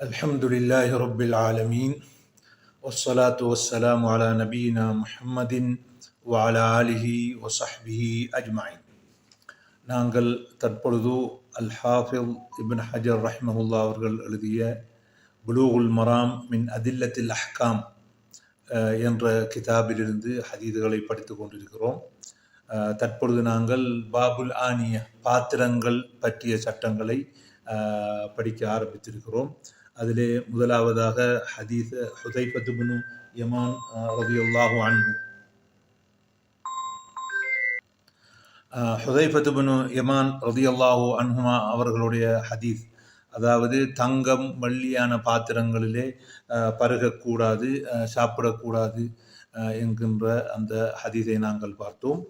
الحمد لله رب العالمين والصلاة والسلام على نبينا محمد وعلى آله وصحبه أجمعين நாங்கள் தற்பொழுது அல் ஹாஃபில் இபின் ஹஜர் ரஹ்மஹுல்லா அவர்கள் எழுதிய புலூகுல் மராம் மின் அதில்லத்தில் அஹ்காம் அஹ், என்ற கிதாபிலிருந்து ஹதீதுகளை படித்து கொண்டிருக்கிறோம் அஹ், தற்பொழுது நாங்கள் பாபுல் ஆனிய பாத்திரங்கள் பற்றிய சட்டங்களை அஹ், படிக்க ஆரம்பித்திருக்கிறோம் அதிலே முதலாவதாக ஹதீஸ் ஹுதைஃபத்துபுனு யமான் ரதியுல்லாஹு அன்ஹு. ஹுதைஃபத்துபுனு யமான் ரதியுல்லாஹு அன்ஹுமா அவர்களுடைய ஹதீஸ். அதாவது தங்கம் வள்ளியான பாத்திரங்களிலே பருகக்கூடாது சாப்பிடக்கூடாது என்கின்ற அந்த ஹதீஸை நாங்கள் பார்த்தோம்.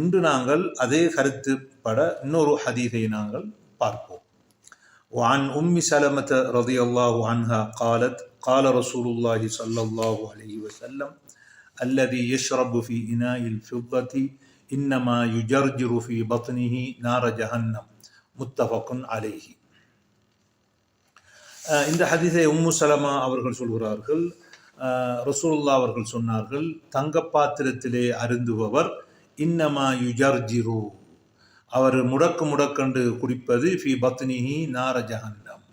இன்று நாங்கள் அதே கருத்துப்பட இன்னொரு ஹதீஸை நாங்கள் பார்ப்போம். وعن أم سلمة رضي الله عنها قالت قال رسول الله صلى الله عليه وسلم الذي يشرب في إناء الفضة إنما يجرجر في بطنه نار جهنم متفق عليه அஹ் இந்த ஹதீஸை உம்மு சலமா அவர்கள் சொல்கிறார்கள் அஹ் ரசூலுல்லாஹ் அவர்கள் சொன்னார்கள் தங்க பாத்திரத்திலே அருந்துபவர் இன்னமா யுஜர்ஜிரு அவர் முடக்கு முடக்கண்டு குடிப்பது ஃபி பத்னிஹி நார ஜஹன்னம்.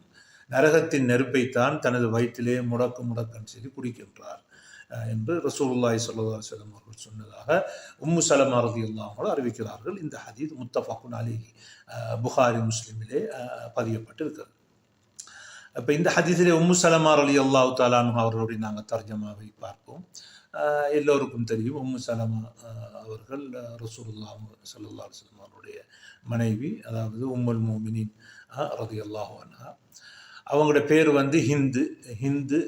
நரகத்தின் நெருப்பைத்தான் தனது வயிற்றிலே முடக்கு முடக்கன் செய்து குடிக்கின்றார் என்று ரசூலுல்லாய் சல்லா செல்லம் அவர்கள் சொன்னதாக உம்மு சலமா ரலியல்லாஹு அன்ஹா அறிவிக்கிறார்கள். இந்த ஹதீத் முத்தஃபக்குன் அலி புகாரி முஸ்லிமிலே அஹ் பதியப்பட்டிருக்கிறது. அப்போ இந்த ஹதீஸிலே உம்மு சலமார் அலி அல்லாஹு தாலானு அவர்களுடைய நாங்கள் தர்ஜமாவை பார்ப்போம். எல்லோருக்கும் தெரியும். உம்மு சலமா அவர்கள் ரசூலுல்லா சல்லா அலுவலம் அவருடைய மனைவி அதாவது உம்முல் மோமினின் ரதி அல்லாஹு அன்ஹா. பேர் வந்து ஹிந்து. ஹிந்து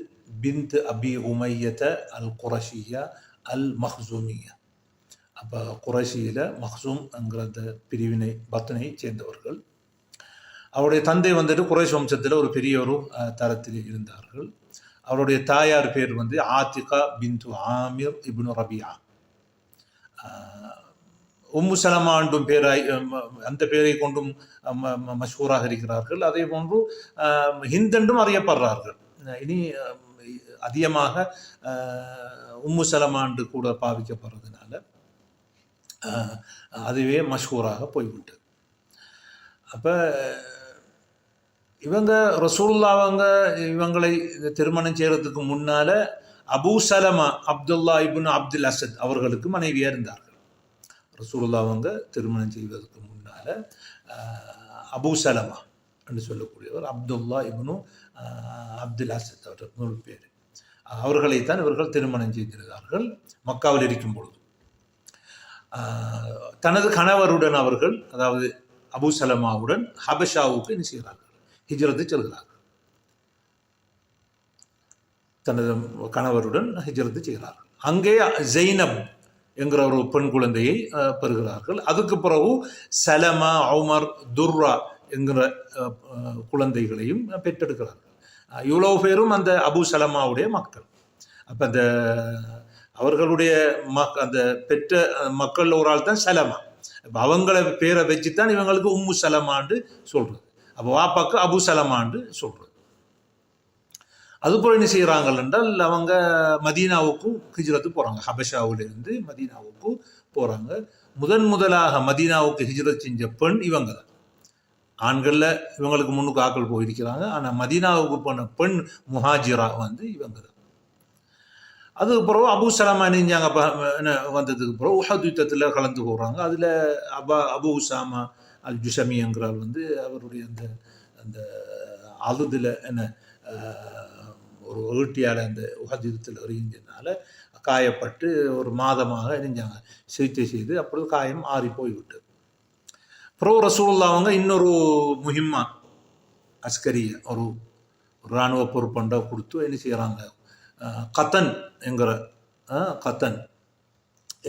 பிந்த் அபி உமையத அல் குரஷியா அல் மஹ்சூமியா அப்போ குரஷியில் மஹ்சூம் என்கிற அந்த பிரிவினை பத்தனை சேர்ந்தவர்கள். அவருடைய தந்தை வந்துட்டு குறைஷ் வம்சத்தில் ஒரு பெரிய ஒரு தரத்தில் இருந்தார்கள். அவருடைய தாயார் பேர் வந்து ஆத்திகா பிந்து ஆமிர் இப்னு ரபியா. உம்மு சலமாண்டும் பேராய் அந்த பேரை கொண்டும் மஷூராக ம- ம- மஷ்ஹூராக இருக்கிறார்கள். அதே போன்று ஹிந்தென்றும் அறியப்படுறார்கள். இனி அதிகமாக உம்மு சலமாண்டு கூட பாவிக்கப்படுறதுனால அதுவே மஷ்ஹூராக போய்விட்டு அப்போ இவங்க ரசூல்லாவங்க இவங்களை திருமணம் செய்யறதுக்கு முன்னால Abu Salama Abdullah ibn Abdul Asad அவர்களுக்கு மனைவியாக இருந்தார்கள். ரசூல்லாவங்க திருமணம் செய்வதற்கு முன்னால ஆஹ், அபூ சலமா என்று சொல்லக்கூடியவர் அப்துல்லா இபுனு ஆஹ், அப்துல் அசத் அவர் முழு பேர். அவர்களைத்தான் இவர்கள் திருமணம் செய்திருந்தார்கள் மக்காவில் இருக்கும் பொழுது. ஆஹ், தனது கணவருடன் அவர்கள் அதாவது அபு சலமாவுடன் ஹபஷாவுக்கு என்ன செய்கிறார்கள்? ஹிஜ்ரத்து செல்கிறார்கள் தனது கணவருடன் ஹிஜ்ரத்து செய்கிறார்கள் அங்கே ஜெய்னப் என்கிற ஒரு பெண் குழந்தையை பெறுகிறார்கள். அதுக்கு பிறகு சலமா உமர் துர்ரா என்கிற அஹ், குழந்தைகளையும் பெற்றெடுக்கிறார்கள். இவ்வளோ இவ்வளவு பேரும் அந்த அபு சலமாவுடைய மக்கள். அப்போ அந்த அவர்களுடைய மக் அந்த பெற்ற மக்கள் ஒரு ஆள் தான் சலமா. இப்போ அவங்கள பேரை வச்சு தான் இவங்களுக்கு உம்மு சலமான்னு சொல்கிறது அப்போ வாப்பாக்கு அபு சலமான்னு சொல்கிறது அதுபோல் என்ன செய்கிறாங்கள் என்றால் அவங்க மதீனாவுக்கும் ஹிஜ்ரத்து போகிறாங்க ஹபஷாவிலிருந்து மதீனாவுக்கும் போகிறாங்க முதன் முதலாக மதீனாவுக்கு ஹிஜ்ரத் செஞ்ச பெண் இவங்க தான் ஆண்களில் இவங்களுக்கு முன்னுக்கு ஆக்கள் போயிருக்கிறாங்க. ஆனால் மதீனாவுக்கு போன பெண் முஹாஜிரா வந்து இவங்க தான் அதுக்கு பிறகு அபு சலமா நெஞ்சாங்க என்ன வந்ததுக்கு பிறகு உஹத் யுத்தத்தில் கலந்து போகிறாங்க அதில் அபா அபு உசாமா அல் ஜுஷமிங்கிறவர் வந்து அவருடைய அந்த அந்த அழுதில் என்ன ஒரு ஈட்டியால் அந்த உஹத் யுத்தத்தில் எறிஞ்சதுனால காயப்பட்டு ஒரு மாதமாக நெஞ்சாங்க சிகிச்சை செய்து அப்பொழுது காயம் ஆறி போய்விட்டது. ப்ரோ ரசூல்லா அவங்க இன்னொரு முஹிம்மா அஸ்கரிய ஒரு ஒரு இராணுவ பொறுப்பண்டை கொடுத்து என்ன செய்கிறாங்க கத்தன் என்கிற கத்தன்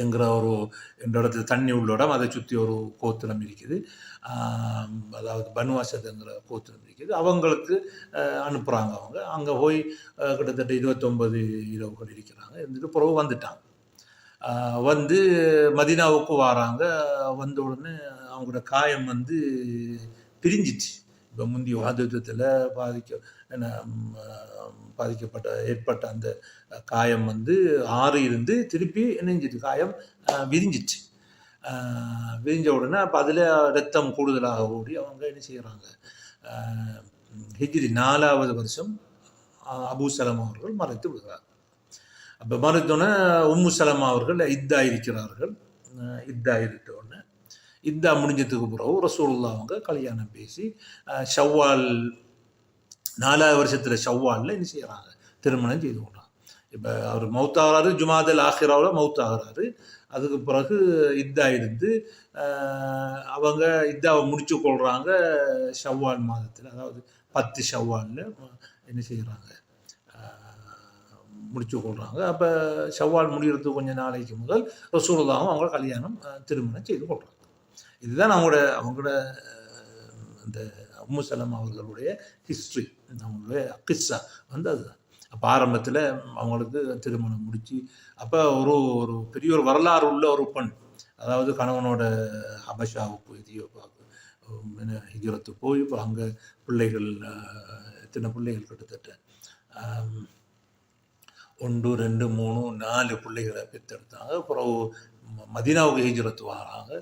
என்கிற ஒரு இந்த இடத்துல தண்ணி உள்ள இடம் அதை சுற்றி ஒரு கோத்திரம் இருக்குது. அதாவது பனுவாசத்துங்கிற கோத்திரம் இருக்குது. அவங்களுக்கு அனுப்புகிறாங்க அவங்க. அங்கே போய் கிட்டத்தட்ட இருபத்தொம்பது இரவுகள் இருக்கிறாங்க இருந்துட்டு பிறகு வந்துட்டாங்க வந்து மதினாவுக்கு வராங்க வந்த உடனே அவங்களோட காயம் வந்து பிரிஞ்சிச்சு முந்தைய வாதத்தில் பாதிக்க என்ன பாதிக்கப்பட்ட ஏற்பட்ட அந்த காயம் வந்து ஆறு இருந்து திருப்பி இணைஞ்சிட்டு காயம் விரிஞ்சிச்சு. விரிஞ்ச உடனே அப்போ அதில் ரத்தம் கூடுதலாக ஓடி அவங்க என்ன செய்கிறாங்க ஹிஜ்ரி நாலாவது வருஷம் அஹ், அபூ சலம் அவர்கள் மறைத்து விடுகிறார். அப்போ மறைத்தோன்னே உம்மு சலமா அவர்கள் இத்தாயிருக்கிறார்கள். இருக்கிறார்கள் அஹ், இத்தா முடிஞ்சதுக்கு பிறகு ரசூல்லா அவங்க கல்யாணம் பேசி ஷவ்வால் நாலாவது வருஷத்தில் ஷவ்வாலில் என்ன செய்கிறாங்க திருமணம் செய்து கொண்டாங்க. இப்போ அவர் மௌத்தாகிறாரு ஜுமாதல் ஆஹிராவில் மௌத்தாகிறாரு. அதுக்கு பிறகு இத்தா இருந்து அவங்க இத்தாவை முடிச்சு கொள்கிறாங்க ஷவ்வால் மாதத்தில். அதாவது பத்து ஷவ்வாலில் என்ன செய்கிறாங்க முடிச்சு கொள்கிறாங்க அப்போ ஷவ்வால் முடிகிறதுக்கு கொஞ்சம் நாளைக்கு முதல் ரசூலுல்லாவும் அவங்க கல்யாணம் திருமணம் செய்து கொள்கிறாங்க இதுதான் அவங்களோட அவங்களோட அந்த உம்மு சலம் அவர்களுடைய ஹிஸ்ட்ரி அவங்களுடைய கிஸ்ஸா வந்து அதுதான் அப்போ ஆரம்பத்தில் அவங்களுக்கு திருமணம் முடித்து அப்போ ஒரு ஒரு பெரிய ஒரு வரலாறு உள்ள ஒரு பெண். அதாவது கணவனோட அபஷாவுக்கு எதியோப்பாவுக்கு ஹிஜரத்து போய் இப்போ அங்கே பிள்ளைகள் அஹ், எத்தனை பிள்ளைகள் கிட்டத்தட்ட? ஒன்று ரெண்டு மூணு நாலு பிள்ளைகளை பெற்றெடுத்தாங்க. அப்புறம் மதினாவுக்கு மதீனாவுக்கு வராங்க.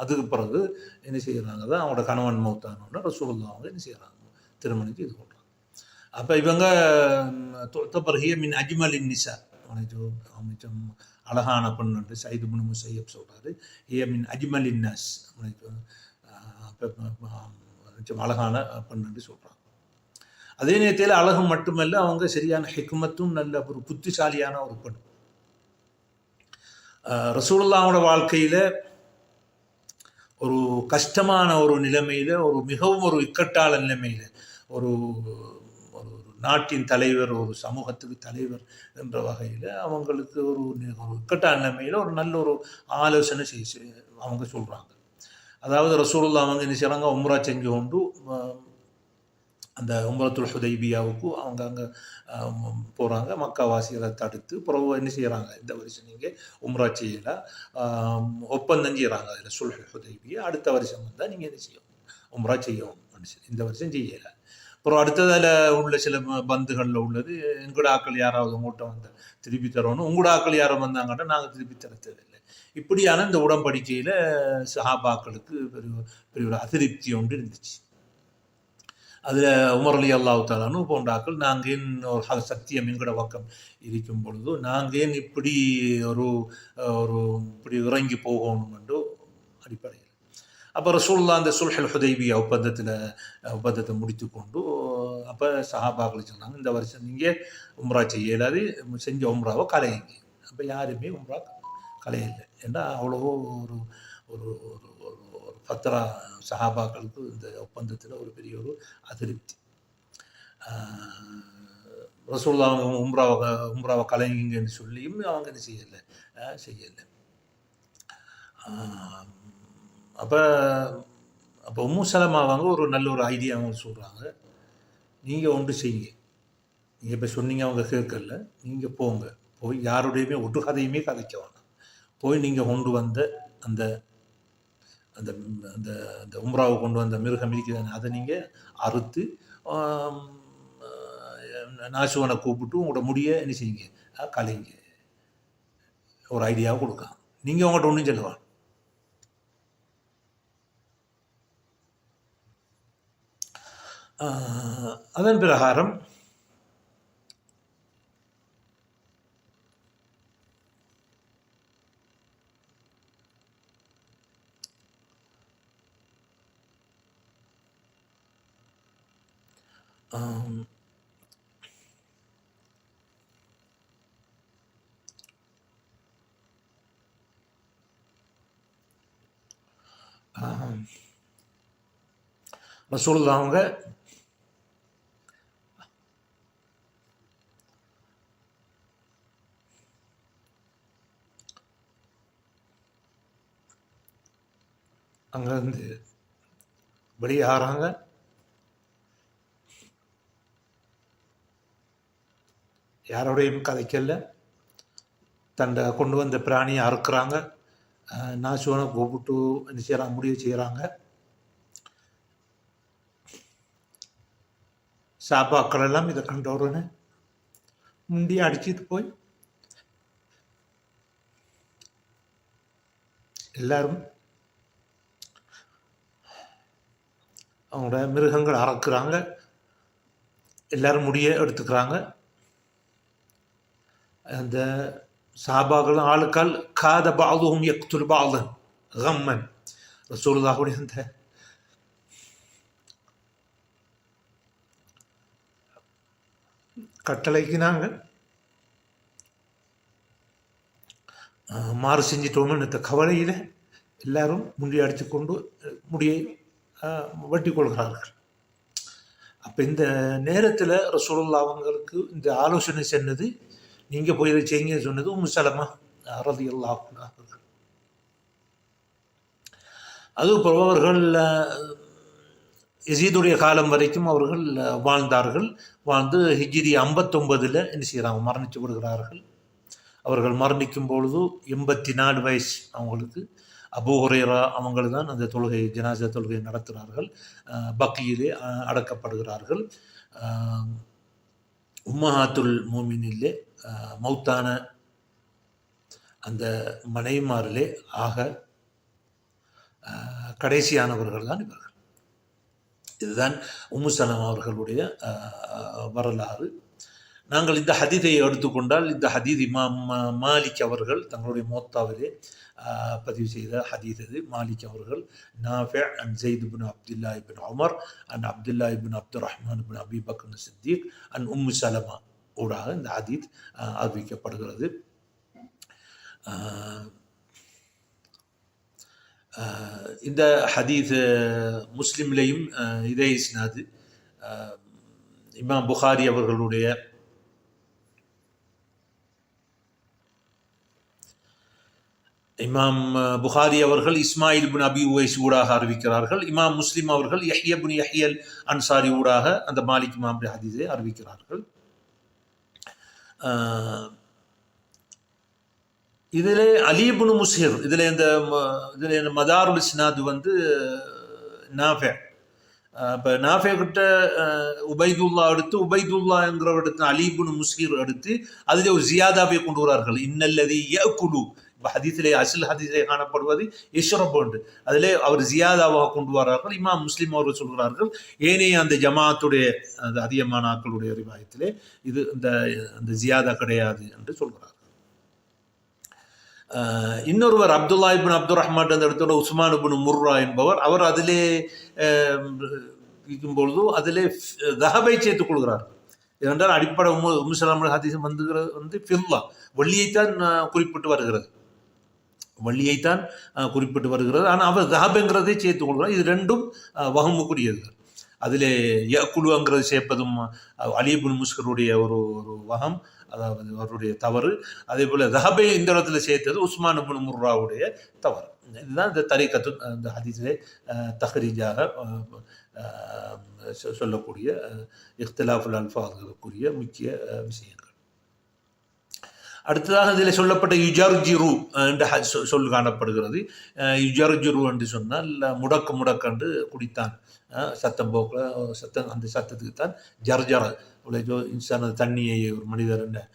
அதுக்கு பிறகு என்ன செய்கிறாங்க? தான் அவங்களோட கணவன் மௌத்தானோட ரசூல்லா அவங்க என்ன செய்கிறாங்க? திருமணம் செய்து கொள்கிறாங்க அப்போ இவங்க தொத்தப்பர்ஹிய மின் அஜ்மலின் நிசா. கொஞ்சம் அழகான பெண் என்று சைது முனு முசையப் சொல்கிறாரு ஏ மின் அஜ்மலின் நாஸ். அமைச்சம் அழகான பெண் என்று சொல்கிறாங்க அதே நேரத்தில் அழகு மட்டுமல்ல அவங்க சரியான ஹெக்மத்தும் நல்ல ஒரு புத்திசாலியான ஒரு பெண். ரசூலுல்லாவோட வாழ்க்கையில் ஒரு கஷ்டமான ஒரு நிலைமையில் ஒரு மிகவும் ஒரு இக்கட்டான நிலைமையில் ஒரு ஒரு நாட்டின் தலைவர் ஒரு சமூகத்துக்கு தலைவர் என்ற வகையில் அவங்களுக்கு ஒரு ஒரு இக்கட்டான நிலைமையில் ஒரு நல்ல ஒரு ஆலோசனை செய்ய அவங்க சொல்கிறாங்க அதாவது ரசூலுல்லா அவங்க என்ன செய்கிறாங்க உம்ரா செஞ்சு கொண்டு அந்த உம்பரத்துல் ஹுதைபியாவுக்கு அவங்க அங்கே போகிறாங்க மக்காவாசிகளை தடுத்து பிறகு என்ன செய்கிறாங்க இந்த வருஷம் நீங்கள் உம்ரா செய்யலாம் ஒப்பந்தம் செய்கிறாங்க அதில் சுல்ஹ் ஹுதைபியா. அடுத்த வருஷம் வந்தால் நீங்கள் என்ன செய்யணும்? உம்ரா செய்யணும் மனுஷன் இந்த வருஷம் செய்யலை. அப்புறம் அடுத்ததில் உள்ள சில பந்துகளில் உள்ளது எங்களோட ஆக்கள் யாராவது உங்கள்கிட்ட வந்து திருப்பி தரணும். உங்களோட ஆக்கள் யாரும் வந்தாங்கன்னா நாங்கள் திருப்பி தரத்ததில்லை இப்படியான இந்த உடன்படிக்கையில் சஹாபாக்களுக்கு பெரிய பெரிய ஒரு அதிருப்தி ஒன்று இருந்துச்சு. அதில் உமர் அலி அல்லாஹ் தாலானு நாங்கள் ஏன் ஒரு சத்தியம் எங்கட பக்கம் இருக்கும் பொழுது நாங்கள் ஏன் இப்படி ஒரு ஒரு இப்படி இறங்கி போகணும் என்று அடிப்படையில். அப்போ ரசூல்லா அந்த சுல்ஹல் ஹுதைபியா ஒப்பந்தத்தில் ஒப்பந்தத்தை முடித்து கொண்டு அப்போ சஹாபாக்கள் சொன்னாங்க இந்த வருஷம் நீங்கள் உம்ரா செய்ய இயலாது செஞ்ச உம்ராவை கலையுங்க அப்போ யாருமே உம்ரா கலையில்லை ஏன்னா அவ்வளோ ஒரு ஒரு ஒரு பத்ரா சஹாபாக்களுக்கு இந்த ஒப்பந்தத்தில் ஒரு பெரிய ஒரு அதிருப்தி. ரசூல்லா அவங்க உம்ராவை உம்ராவை கலைங்கன்னு சொல்லியும் அவங்க என்ன செய்யலை? செய்யலை. அப்போ அப்போ உம்மு சலமா அவங்க ஒரு நல்ல ஒரு ஐடியா அவங்க சொல்கிறாங்க நீங்கள் ஒன்று செய்யுங்க. நீங்கள் இப்போ சொன்னீங்க அவங்க கேட்கல. நீங்கள் போங்க. போய் யாருடையுமே ஒட்டு கதையுமே கதைக்க வேணாம். போய் நீங்கள் கொண்டு வந்த அந்த அந்த அந்த அந்த உம்ராவை கொண்டு வந்த மிருகம் இருக்குதானே அதை நீங்கள் அறுத்து நாசுவனை கூப்பிட்டு உங்களோட முடிய என்ன செய்யுங்க? கலைங்க ஒரு ஐடியாவை கொடுக்கலாம். நீங்கள் உங்கள்கிட்ட ஒன்றும் சொல்லுவான் அதன் பிரகாரம் ஆம், ஆம், ரசூலுல்லாஹ் அவங்க? அங்கேருந்து வெளியாகிறாங்க யாரோடையும் கதைக்கல. தண்டை கொண்டு வந்த பிராணியை அறுக்கிறாங்க. நாசுவனை கூப்பிட்டு என்ன செய்கிறாங்க முடிவு செய்கிறாங்க சாப்பாக்கள் எல்லாம் இதை கண்டு உடனே முண்டியை அடிச்சிட்டு போய் எல்லாரும் அவங்களோட மிருகங்கள் அறக்குறாங்க. எல்லாரும் முடிய எடுத்துக்கிறாங்க. அந்த சாபாக்களும் ஆளுக்கால் காத பாதுவும் எக்துல் பாதன் கம்மன். ரசூலுல்லாஹுடைய அந்த கட்டளைக்கு நாங்கள் மாறு செஞ்சிட்டோம்னு இந்த கவலையில் எல்லாரும் முடி அடித்து கொண்டு முடியை அஹ், வெட்டி கொள்கிறார்கள். அப்போ இந்த நேரத்தில் ரசூலுல்லா அவங்களுக்கு இந்த ஆலோசனை சென்னது நீங்கள் போய் இதை செய்யுங்க சொன்னது உம்மு சலமா ரதி அவர்கள் அது அவர்கள் எசீதுடைய காலம் வரைக்கும் அவர்கள் வாழ்ந்தார்கள். வாழ்ந்து ஹிஜிரி ஐம்பத்தொன்பதில் என்ன செய்கிறாங்க மரணித்து விடுகிறார்கள். அவர்கள் மரணிக்கும் பொழுது எண்பத்தி நாலு வயசு அவங்களுக்கு. அபு ஹுரேரா அவங்கள் தான் அந்த தொழுகை ஜனாசா தொழுகை நடத்துகிறார்கள் பக்கியிலே அடக்கப்படுகிறார்கள். உம்மஹாத்துல் மோமினிலே மௌத்தான அந்த மனைமாரிலே ஆக கடைசியானவர்கள் தான் இவர்கள். இதுதான் உம்முசலம் அவர்களுடைய வரலாறு. நாங்கள் இந்த ஹதீதை எடுத்துக்கொண்டால் இந்த ஹதீத் இமாம் மா- மாலிக் அவர்கள் தங்களுடைய மோத்தாவிலே பதிவு செய்த ஹதீத் அது மாலிக் அவர்கள் Nafi an Zaid bin Abdullah ibn Umar an Abdullah ibn Abdul Rahman bin Abi Bakr Siddiq an Umm Salama ஊடாக இந்த ஹதீத் அறிவிக்கப்படுகிறது. இந்த ஹதீத் அஹ், முஸ்லிம்லேயும் இதே இஸ்னாது. இமாம் புகாரி அவர்களுடைய இமாம் புகாரி அவர்கள் இஸ்மாயில் பின் அபி உவைஸ் ஊடாக அறிவிக்கிறார்கள். இமாம் முஸ்லிம் அவர்கள் யஹ்ய பின் யஹியல் அன்சாரி ஊடாக அந்த மாலிக் இமாம் ஹதீஸை அறிவிக்கிறார்கள். அஹ், இதிலே அலிபுன் முசிர் இதில் இந்த இதில் இந்த மதாருல் சினாது வந்து நாஃபே. இப்போ நாஃபே கிட்ட உபைதுல்லா எடுத்து உபைதுல்லாங்கிறவர் எடுத்து அலிபுன் முஸ்ஹிர் எடுத்து அதில் ஒரு ஜியாதாவை கொண்டு வரார்கள். இன்னல்லதி யகுலு இப்போ ஹதீஸிலே அசில் ஹதீஸிலே காணப்படுவது இஷ்ரபோண்டு அதிலே அவர் ஜியாதாவாக கொண்டு வரார்கள். இமாம் முஸ்லீம் அவர்கள் சொல்கிறார்கள் ஏனைய அந்த ஜமாத்துடைய அந்த அதிகமான ஆக்களுடைய ரிவாயத்திலே இது இந்த அந்த ஜியாதா கிடையாது என்று சொல்கிறார் இன்னொருவர் அப்துல்லா இபின் அப்துல் ரஹ்மான் அந்த இடத்துல உஸ்மான் இபின் முர்ரா என்பவர் அவர் அதிலே அஹ், இருக்கும் பொழுது அதிலே தஹபை சேர்த்துக் கொள்கிறார். ஏனென்றால் அடிப்படை உம்மு உம்முசலாம் ஹதீசம் வந்துகிறது வந்து ஃபில்லா வெள்ளியைத்தான் குறிப்பிட்டு வருகிறது. வள்ளியைத்தான் குறிப்பிட்டு வருகிறது. ஆனால் அவர் தஹபங்கிறதை சேர்த்து கொள்கிறார். இது ரெண்டும் வகமுக்குரியது அதிலே யக்குழுங்கிறது சேர்ப்பதும் அலிபுன் முஸ்கருடைய ஒரு ஒரு வகம் அதாவது அவருடைய தவறு. அதே போல் தஹபை இந்த இடத்துல சேர்த்தது உஸ்மான் புன் முர்ராவுடைய தவறு. இதுதான் இந்த தரிக்கத்து இந்த ஹதீஸிலே தஹரீஜாக சொல்லக்கூடிய அஹ், இஃப்திலாஃபுல் அல்ஃபாதுக்குரிய முக்கிய விஷயங்கள். அடுத்ததாக இதில் சொல்லப்பட்ட யுஜார்ஜிரு என்ற சொ- சொல் காணப்படுகிறது. யுஜார்ஜிரு என்று சொன்னால் முடக்கு முடக்கண்டு குடித்தான். சத்தம் போக்கில் சத்தம் அந்த சத்தத்துக்கு தான் ஜர்ஜர உலகோ இன்சான் அந்த தண்ணியை ஒரு மனிதர்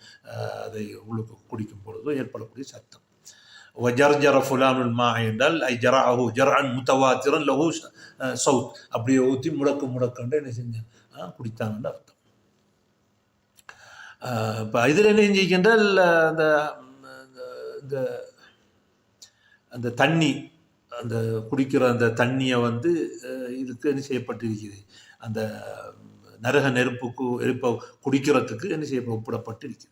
அதை உள்ளுக்கு குடிக்கும் பொழுது ஏற்படக்கூடிய சத்தம். ஜர்ஜர ஃபுலானுல் மா என்றால் ஐ ஜராஹு ஜரான் முத்தவாத்திரன் லஹு சவுத் அப்படியே ஊற்றி முடக்கு முடக்கண்டு என்ன செஞ்சான்? குடித்தான் குடித்தாங்கன்னு அர்த்தம். இப்போ இதில் என்ன செஞ்சிருக்கின்றால் அந்த இந்த அந்த தண்ணி அந்த குடிக்கிற அந்த தண்ணியை வந்து இதுக்கு என்ன செய்யப்பட்டிருக்குது? அந்த நரக நெருப்புக்கு நெருப்பை குடிக்கிறதுக்கு என்ன செய்ய ஒப்பிடப்பட்டிருக்குது.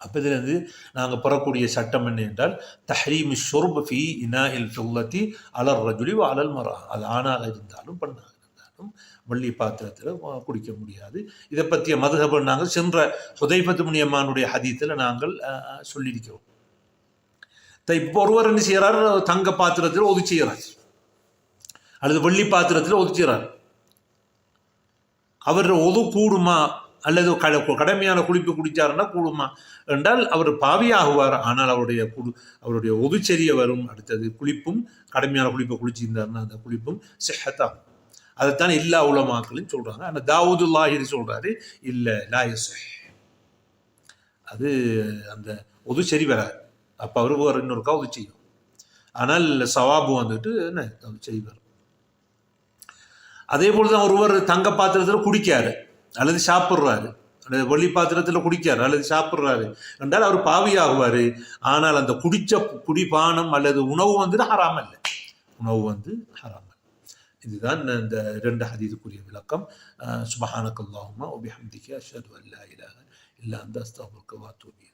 அப்போ இதில் வந்து நாங்கள் பெறக்கூடிய சட்டம் என்ன என்றால் தஹரீம் ஷொர்பி இனா இல் ஃபில்லத்தி அலர் ரஜுலி அலல் மரா அது ஆணாக இருந்தாலும் பண்ணாங்க பாத்திரத்திலும் வெள்ளி பாத்திரத்தில் குடிக்க முடியாது. இதை பற்றிய மதுகபல் நாங்கள் சென்ற ஹுதைபத்து முனியம்மானுடைய ஹதீத்தில் நாங்கள் சொல்லியிருக்கிறோம். இப்போ ஒருவர் என்ன செய்கிறார்? தங்க பாத்திரத்தில் ஒது செய்கிறார். அல்லது வெள்ளி பாத்திரத்தில் ஒது செய்கிறார். அவர் ஒது கூடுமா? அல்லது கட கடமையான குளிப்பு குடித்தாருன்னா கூடுமா? என்றால் அவர் பாவியாகுவார். ஆனால் அவருடைய குடு அவருடைய ஒதுச்செறிய வரும். அடுத்தது குளிப்பும் கடமையான குளிப்பை குளிச்சிருந்தாருன்னா அந்த குளிப்பும் செஹத்தாகும். அதைத்தான் எல்லா உலமாக்களும் சொல்றாங்க. தாவூது லாஹிரி சொல்றாரு இல்லை லாயஸ் அது அந்த உது சரி வராது. அப்போ அவரு வேறு இன்னொருக்கா உதவி செய்யும். ஆனால் சவாபு வந்துட்டு என்ன செய்வார் அதே போலதான் ஒருவர் தங்க பாத்திரத்துல குடிக்காரு அல்லது சாப்பிடுறாரு அல்லது வெள்ளி பாத்திரத்துல குடிக்காரு அல்லது சாப்பிடுறாரு என்றால் அவர் பாவியாகுவார். ஆனால் அந்த குடிச்ச குடிபானம் அல்லது உணவு வந்துட்டு ஹராமல்ல உணவு வந்து ஹராமல் இதுதான் இந்த இரண்டு ஹதீதுக்குரிய விளக்கம் சுபஹானக்கல்லாஹுமா ஒபிஹம்திக்கு அஷ்ஹது அல்லா இலாஹ இல்லா அந்த அஸ்தகுருக்க வாத்தூபி இலைக்